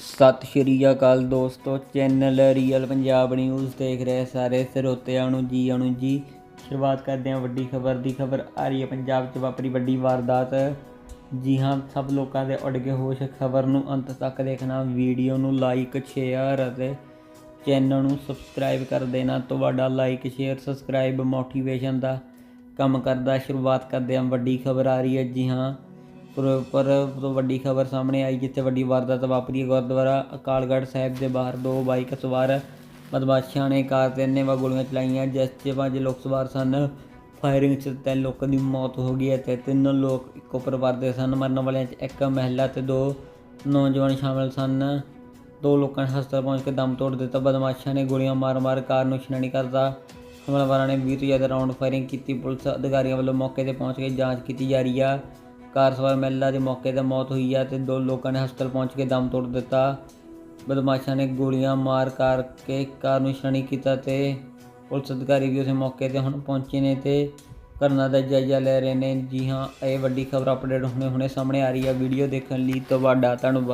ਸਤਿ ਸ਼੍ਰੀ ਅਕਾਲ ਦੋਸਤੋ channel real Punjab news ਦੇਖ ਰਹੇ ਸਾਰੇ ਸਰੋਤਿਆਂ ਨੂੰ ਜੀ ਆਣੂ ਜੀ। ਸ਼ੁਰੂਆਤ ਕਰਦੇ ਹਾਂ ਵੱਡੀ ਖਬਰ ਦੀ। ਖਬਰ ਆ ਰਹੀ ਹੈ ਪੰਜਾਬ 'ਚ ਵਾਪਰੀ ਵੱਡੀ ਵਾਰਦਾਤ। ਜੀ ਹਾਂ, ਸਭ ਲੋਕਾਂ ਦੇ ਉੱਡ ਕੇ ਹੋਸ਼। ਖਬਰ ਨੂੰ ਅੰਤ ਤੱਕ ਦੇਖਣਾ, ਵੀਡੀਓ ਨੂੰ ਲਾਈਕ ਸ਼ੇਅਰ ਅਤੇ ਚੈਨਲ ਨੂੰ ਸਬਸਕ੍ਰਾਈਬ ਕਰ ਦੇਣਾ। ਤੁਹਾਡਾ ਲਾਈਕ ਸ਼ੇਅਰ ਸਬਸਕ੍ਰਾਈਬ ਮੋਟੀਵੇਸ਼ਨ ਦਾ ਕੰਮ ਕਰਦਾ। ਸ਼ੁਰੂਆਤ ਕਰਦੇ ਹਾਂ ਵੱਡੀ ਖਬਰ ਆ ਰਹੀ ਹੈ। ਜੀ ਹਾਂ ਪਰ ਤੋਂ ਵੱਡੀ ਖਬਰ ਸਾਹਮਣੇ ਆਈ ਜਿੱਥੇ ਵੱਡੀ ਵਾਰਦਾਤ ਵਾਪਰੀ ਹੈ, ਗੁਰਦੁਆਰਾ ਅਕਾਲਗੜ੍ਹ ਸਾਹਿਬ ਦੇ ਬਾਹਰ, ਦੋ ਬਾਈਕ ਸਵਾਰ ਬਦਮਾਸ਼ਾਂ ਨੇ ਕਾਰ ਤੇ ਅੰਨ੍ਹੇਵਾਹ ਗੋਲੀਆਂ ਚਲਾਈਆਂ, ਜਿਸ 'ਚ ਪੰਜ ਲੋਕ ਸਵਾਰ ਸਨ। ਫਾਇਰਿੰਗ 'ਚ ਤਿੰਨ ਲੋਕਾਂ ਦੀ ਮੌਤ ਹੋ ਗਈ ਹੈ ਤੇ ਤਿੰਨ ਲੋਕ ਇੱਕੋ ਪਰਿਵਾਰ ਦੇ ਸਨ। ਮਰਨ ਵਾਲਿਆਂ 'ਚ ਇੱਕ ਮਹਿਲਾ ਤੇ ਦੋ ਨੌਜਵਾਨ ਸ਼ਾਮਲ ਸਨ। ਦੋ ਲੋਕਾਂ ਨੇ ਹਸਪਤਾਲ ਪਹੁੰਚ ਕੇ ਦਮ ਤੋੜ ਦਿੱਤਾ। ਬਦਮਾਸ਼ਾਂ ਨੇ ਗੋਲੀਆਂ ਮਾਰ-ਮਾਰ ਕਾਰ ਨੂੰ ਸ਼ਨਾਨੀ ਕਰਦਾ ਹਮਲਾਵਰਾਂ ਨੇ 20 ਤੋਂ ਜ਼ਿਆਦਾ ਰਾਉਂਡ ਫਾਇਰਿੰਗ ਕੀਤੀ। ਪੁਲਿਸ ਅਧਿਕਾਰੀਆਂ ਵੱਲੋਂ ਮੌਕੇ ਤੇ ਪਹੁੰਚ ਕੇ ਜਾਂਚ ਕੀਤੀ ਜਾ ਰਹੀ ਆ। ਕਾਰ ਸਵਾਰ ਮਹਿਲਾ ਦੀ ਮੌਕੇ ਤੇ ਮੌਤ ਹੋਈ ਹੈ ਤੇ ਦੋ ਲੋਕਾਂ ਨੇ ਹਸਪਤਾਲ ਪਹੁੰਚ ਕੇ ਦਮ ਤੋੜ ਦਿੱਤਾ। ਬਦਮਾਸ਼ਾਂ ਨੇ ਗੋਲੀਆਂ ਮਾਰ ਕਰਕੇ ਕਾਰ ਨੂੰ ਸ਼ਨਾਨੀ ਕੀਤਾ ਤੇ ਪੁਲਿਸ ਅਧਿਕਾਰੀ ਵੀ ਉਸ ਮੌਕੇ ਤੇ ਹੁਣ ਪਹੁੰਚੇ ਨੇ ਤੇ ਘਟਨਾ ਦਾ ਜਾਇਜ਼ਾ ਲੈ ਰਹੇ ਨੇ। ਜੀ ਹਾਂ, ਇਹ ਵੱਡੀ ਖਬਰ ਅਪਡੇਟ ਹੁਣੇ ਹੁਣੇ ਸਾਹਮਣੇ ਆ ਰਹੀ ਹੈ। ਵੀਡੀਓ ਦੇਖਣ ਲਈ ਤੁਹਾਡਾ ਧੰਨਵਾਦ।